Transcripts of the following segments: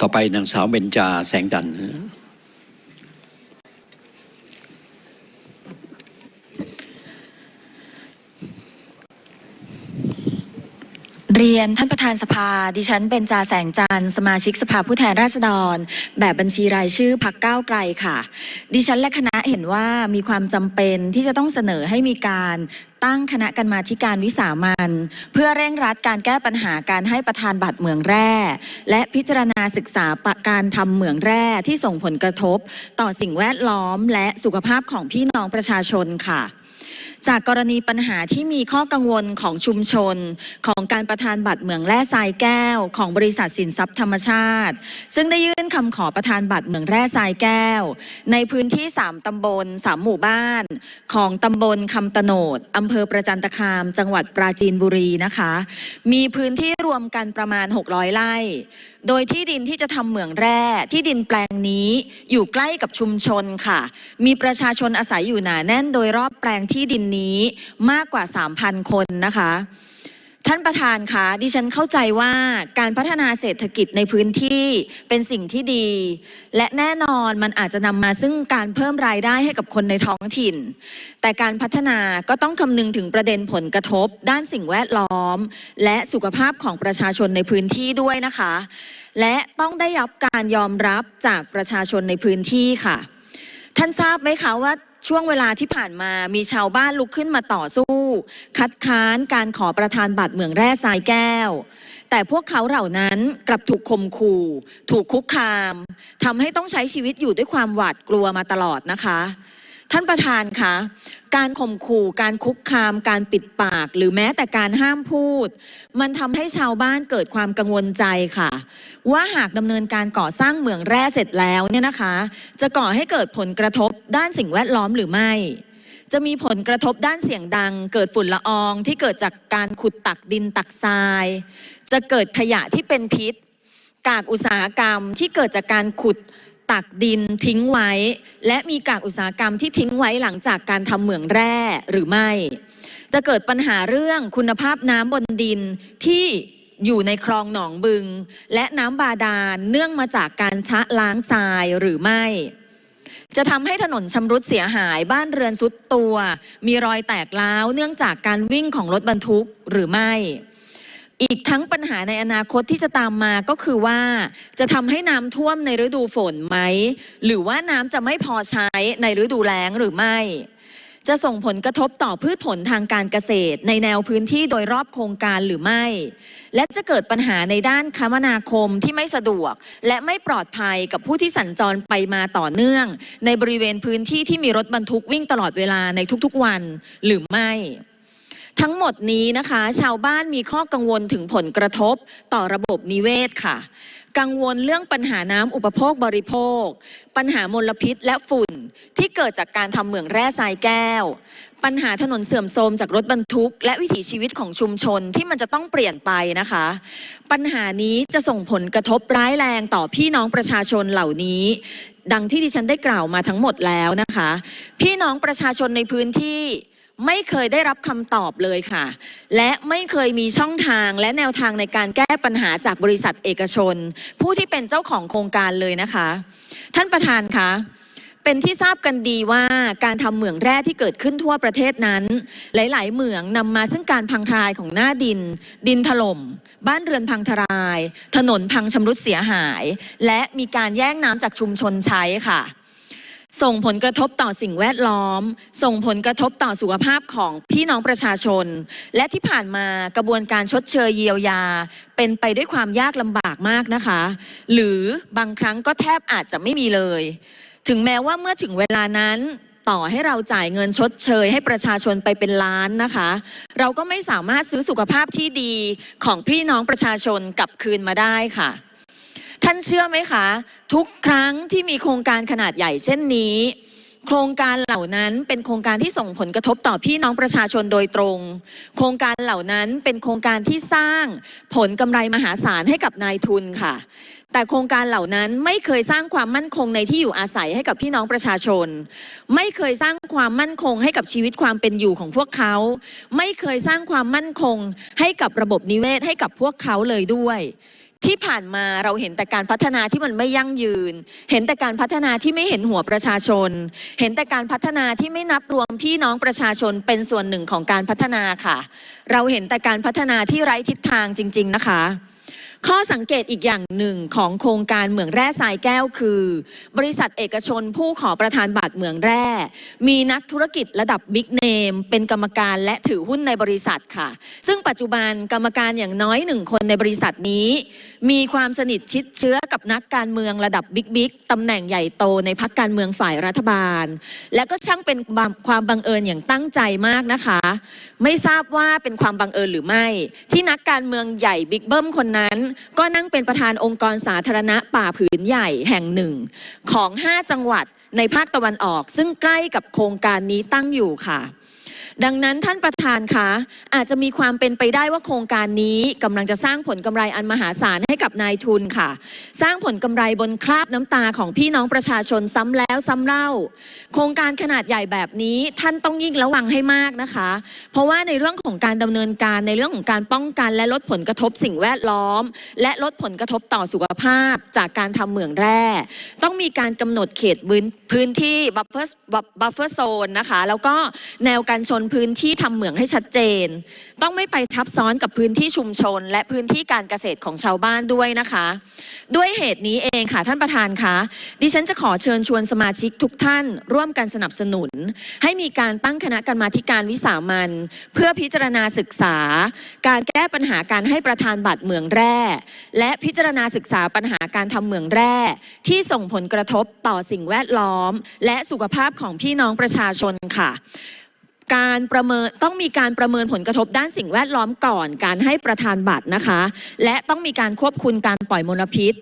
ต่อไปนางสาวเบญจาแสงดัน เรียนท่านประธานสภา ดิฉันเป็นจาแสงจันทร์สมาชิกสภาผู้แทนราษฎร แบบบัญชีรายชื่อพักก้าวไกลค่ะ ดิฉันและคณะเห็นว่ามีความจำเป็นที่จะต้องเสนอให้มีการตั้งคณะกรรมาธิการวิสามันเพื่อเร่งรัดการแก้ปัญหาการให้ประธานบัตรเหมืองแร่ และพิจารณาศึกษาปะการทำเหมืองแร่ที่ส่งผลกระทบ ต่อสิ่งแวดล้อมและสุขภาพของพี่น้องประชาชนค่ะ จากกรณีปัญหาที่มีข้อกังวลของชุมชน ของการประธานบัตรเหมืองแร่ทรายแก้ว ของบริษัทสินทรัพย์ธรรมชาติ ซึ่งได้ยื่นคำขอประธานบัตรเหมืองแร่ทรายแก้ว ในพื้นที่ 3 ตำบล 3 หมู่บ้าน ของตำบลคำตะโนดอำเภอประจันตคาม จังหวัดปราจีนบุรีนะคะ มีพื้นที่รวมกันประมาณ 600 ไร่ โดยที่ดินที่จะทำเหมืองแร่ที่ดินแปลงนี้อยู่ใกล้กับชุมชนค่ะ มีประชาชนอาศัยอยู่หนาแน่นโดยรอบแปลงที่ดินนี้มากกว่า 3,000 คนนะคะท่านประธานคะดิฉันเข้าใจว่าการพัฒนาเศรษฐกิจในพื้นที่เป็นสิ่งที่ดี และแน่นอนมันอาจจะนำมาซึ่งการเพิ่มรายได้ให้กับคนในท้องถิ่น แต่การพัฒนาก็ต้องคำนึงถึงประเด็นผลกระทบ ด้านสิ่งแวดล้อม และสุขภาพของประชาชนในพื้นที่ด้วยนะคะ และต้องได้รับการยอมรับจากประชาชนในพื้นที่ค่ะ ท่านทราบไหมคะว่า ช่วงเวลาที่ผ่านมามีชาวบ้านลุกขึ้นมาต่อสู้ คัดค้านการขอประธานบัตรเหมืองแร่ทรายแก้ว แต่พวกเขาเหล่านั้นกลับถูกข่มขู่ ถูกคุกคามทำให้ต้องใช้ชีวิตอยู่ด้วยความหวาดกลัวมาตลอดนะคะ ท่านประธานคะการข่มขู่การคุกคาม การปิดปาก หรือแม้แต่การห้ามพูด มันทำให้ชาวบ้านเกิดความกังวลใจค่ะ ว่าหากดำเนินการก่อสร้างเหมืองแร่เสร็จแล้วเนี่ยนะคะ จะก่อให้เกิดผลกระทบด้านสิ่งแวดล้อมหรือไม่ จะมีผลกระทบด้านเสียงดัง เกิดฝุ่นละอองที่เกิดจากการขุดตักดินตักทราย จะเกิดขยะที่เป็นพิษ กากอุตสาหกรรมที่เกิดจากการขุด ตักดินทิ้งไว้ และมีกากอุตสาหกรรมที่ทิ้งไว้หลังจากการทำเหมืองแร่หรือไม่ จะเกิดปัญหาเรื่องคุณภาพน้ำบนดินที่อยู่ในคลองหนองบึง และน้ำบาดาลเนื่องมาจากการชะล้างทรายหรือไม่ จะทำให้ถนนชำรุดเสียหายบ้านเรือนสุดตัว มีรอยแตกร้าวเนื่องจากการวิ่งของรถบรรทุกหรือไม่ อีกทั้งปัญหาในอนาคตที่จะตามมาก็คือว่า จะทำให้น้ำท่วมในฤดูฝนไหม หรือว่าน้ำจะไม่พอใช้ในฤดูแล้งหรือไม่ จะส่งผลกระทบต่อพืชผลทางการเกษตร ในแนวพื้นที่โดยรอบโครงการหรือไม่ และจะเกิดปัญหาในด้านคมนาคมที่ไม่สะดวก และไม่ปลอดภัยกับผู้ที่สัญจรไปมาต่อเนื่อง ในบริเวณพื้นที่ที่มีรถบรรทุกวิ่งตลอดเวลาในทุกๆวันหรือไม่ ทั้งหมดนี้นะคะ ชาวบ้านมีข้อกังวลถึงผลกระทบต่อระบบนิเวศค่ะ กังวลเรื่องปัญหาน้ำอุปโภคบริโภค ปัญหามลพิษและฝุ่นที่เกิดจากการทำเหมืองแร่ทรายแก้ว ปัญหาถนนเสื่อมโทรมจากรถบรรทุก และวิถีชีวิตของชุมชนที่มันจะต้องเปลี่ยนไปนะคะ ปัญหานี้จะส่งผลกระทบร้ายแรงต่อพี่น้องประชาชนเหล่านี้ ดังที่ดิฉันได้กล่าวมาทั้งหมดแล้วนะคะ พี่น้องประชาชนในพื้นที่ ไม่เคยได้รับคำตอบเลยค่ะ และไม่เคยมีช่องทางและแนวทางในการแก้ปัญหาจากบริษัทเอกชน ผู้ที่เป็นเจ้าของโครงการเลยนะคะ ท่านประธานคะเป็นที่ทราบกันดีว่าการทำเหมืองแร่ที่เกิดขึ้นทั่วประเทศนั้น หลาย ๆ เหมืองนำมาซึ่งการพังทลายของหน้าดิน ดินถล่ม บ้านเรือนพังทลาย ถนนพังชำรุดเสียหาย และมีการแย่งน้ำจากชุมชนใช้ค่ะ ส่งผลกระทบต่อสิ่งแวดล้อม ส่งผลกระทบต่อสุขภาพของพี่น้องประชาชน และที่ผ่านมากระบวนการชดเชยเยียวยา เป็นไปด้วยความยากลำบากมากนะคะ หรือบางครั้งก็แทบอาจจะไม่มีเลย ถึงแม้ว่าเมื่อถึงเวลานั้นต่อให้เราจ่ายเงินชดเชยให้ประชาชนไปเป็นล้านนะคะ เราก็ไม่สามารถซื้อสุขภาพที่ดีของพี่น้องประชาชนกลับคืนมาได้ค่ะ ท่านเชื่อไหมคะ ทุกครั้งที่มีโครงการขนาดใหญ่เช่นนี้ โครงการเหล่านั้นเป็นโครงการที่ส่งผลกระทบต่อพี่น้องประชาชนโดยตรง โครงการเหล่านั้นเป็นโครงการที่สร้างผลกำไรมหาศาลให้กับนายทุนค่ะ แต่โครงการเหล่านั้นไม่เคยสร้างความมั่นคงในที่อยู่อาศัยให้กับพี่น้องประชาชน ไม่เคยสร้างความมั่นคงให้กับชีวิตความเป็นอยู่ของพวกเขา ไม่เคยสร้างความมั่นคงให้กับระบบนิเวศให้กับพวกเขาเลยด้วย ที่ผ่านมาเราเห็นแต่การพัฒนาที่มันไม่ยั่งยืน เห็นแต่การพัฒนาที่ไม่เห็นหัวประชาชน เห็นแต่การพัฒนาที่ไม่นับรวมพี่น้องประชาชนเป็นส่วนหนึ่งของการพัฒนาค่ะ เราเห็นแต่การพัฒนาที่ไร้ทิศทางจริง ๆ นะคะข้อสังเกตอีกอย่างหนึ่งของโครงการเหมืองแร่ทรายแก้วคือ บริษัทเอกชนผู้ขอประธานบัตรเหมืองแร่ มีนักธุรกิจระดับบิ๊กเนมเป็นกรรมการและถือหุ้นในบริษัทค่ะ ซึ่งปัจจุบันกรรมการอย่างน้อยหนึ่งคนในบริษัทนี้ มีความสนิทชิดเชื้อกับนักการเมืองระดับบิ๊กบิ๊กตำแหน่งใหญ่โตในพักการเมืองฝ่ายรัฐบาล และก็ช่างเป็นความบังเอิญอย่างตั้งใจมากนะคะ ไม่ทราบว่าเป็นความบังเอิญหรือไม่ ที่นักการเมืองใหญ่บิ๊กเบิ้มคนนั้น ก็นั่งเป็นประธานองค์กรสาธารณะป่าผืนใหญ่แห่งหนึ่ง ของ 5 จังหวัดในภาคตะวันออก ซึ่งใกล้กับโครงการนี้ตั้งอยู่ค่ะ ดังนั้นท่านประธานคะอาจจะมีความเป็นไปได้ว่าโครงการนี้กำลังจะสร้างผลกำไรอันมหาศาลให้กับนายทุนค่ะ สร้างผลกำไรบนคราบน้ำตาของพี่น้องประชาชนซ้ำแล้วซ้ำเล่า โครงการขนาดใหญ่แบบนี้ท่านต้องยิ่งระวังให้มากนะคะ เพราะว่าในเรื่องของการดำเนินการในเรื่องของการป้องกัน และลดผลกระทบสิ่งแวดล้อม และลดผลกระทบต่อสุขภาพจากการทำเหมืองแร่ ต้องมีการกำหนดเขตพื้นที่บัฟเฟอร์บัฟเฟอร์โซนนะคะ แล้วก็แนวการชนพื้นที่ทำเหมืองให้ชัดเจน ต้องไม่ไปทับซ้อนกับพื้นที่ชุมชน และพื้นที่การเกษตรของชาวบ้านด้วยนะคะ ด้วยเหตุนี้เองค่ะท่านประธานคะดิฉันจะขอเชิญชวนสมาชิกทุกท่าน ร่วมกันสนับสนุน ให้มีการตั้งคณะกรรมาธิการวิสามันเพื่อพิจารณาศึกษา การแก้ปัญหาการให้ประธานบัตรเหมืองแร่ และพิจารณาศึกษาปัญหาการทำเหมืองแร่ ที่ส่งผลกระทบต่อสิ่งแวดล้อม และสุขภาพของพี่น้องประชาชนค่ะ การประเมินต้องมีการประเมินผลกระทบด้านสิ่งแวดล้อมก่อนการให้ประธานบัตรนะคะ และต้องมีการควบคุมการปล่อยมลพิษ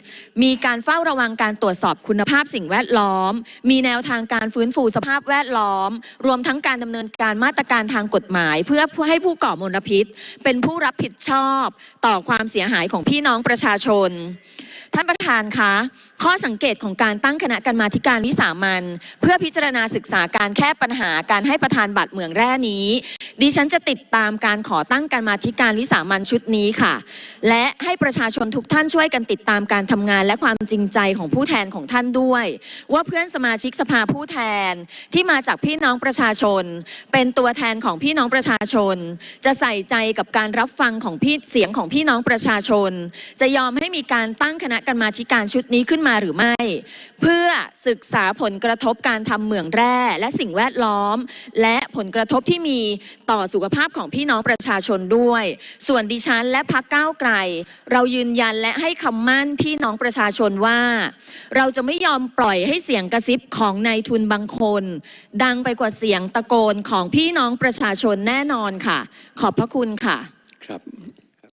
มีการเฝ้าระวังการตรวจสอบคุณภาพสิ่งแวดล้อม มีแนวทางการฟื้นฟูสภาพแวดล้อม รวมทั้งการดำเนินการมาตรการทางกฎหมาย เพื่อให้ผู้ก่อมลพิษ เป็นผู้รับผิดชอบ ต่อความเสียหายของพี่น้องประชาชน ท่านประธานคะข้อสังเกตของการตั้งคณะกรรมาธิการวิสามันเพื่อพิจารณาศึกษาการแก้ปัญหาการให้ประธานบัตรเหมืองแร่นี้ ดิฉันจะติดตามการขอตั้งกรรมาธิการวิสามันชุดนี้ค่ะ และให้ประชาชนทุกท่านช่วยกันติดตามการทำงานและความจริงใจของผู้แทนของท่านด้วย ว่าเพื่อนสมาชิกสภาผู้แทนที่มาจากพี่น้องประชาชน เป็นตัวแทนของพี่น้องประชาชน จะใส่ใจกับการรับฟังของพี่เสียงของพี่น้องประชาชน จะยอมให้มีการตั้งคณะกรรมาธิการชุดนี้ขึ้นมาหรือไม่ เพื่อศึกษาผลกระทบการทำเหมืองแร่ และสิ่งแวดล้อม และผลกระทบที่มีต่อสุขภาพของพี่น้องประชาชนด้วย ส่วนดิฉันและพักก้าวไกล เรายืนยันและให้คำมั่นพี่น้องประชาชนว่า เราจะไม่ยอมปล่อยให้เสียงกระซิบของนายทุนบางคน ดังไปกว่าเสียงตะโกนของพี่น้องประชาชนแน่นอนค่ะ ขอบพระคุณค่ะ ครับ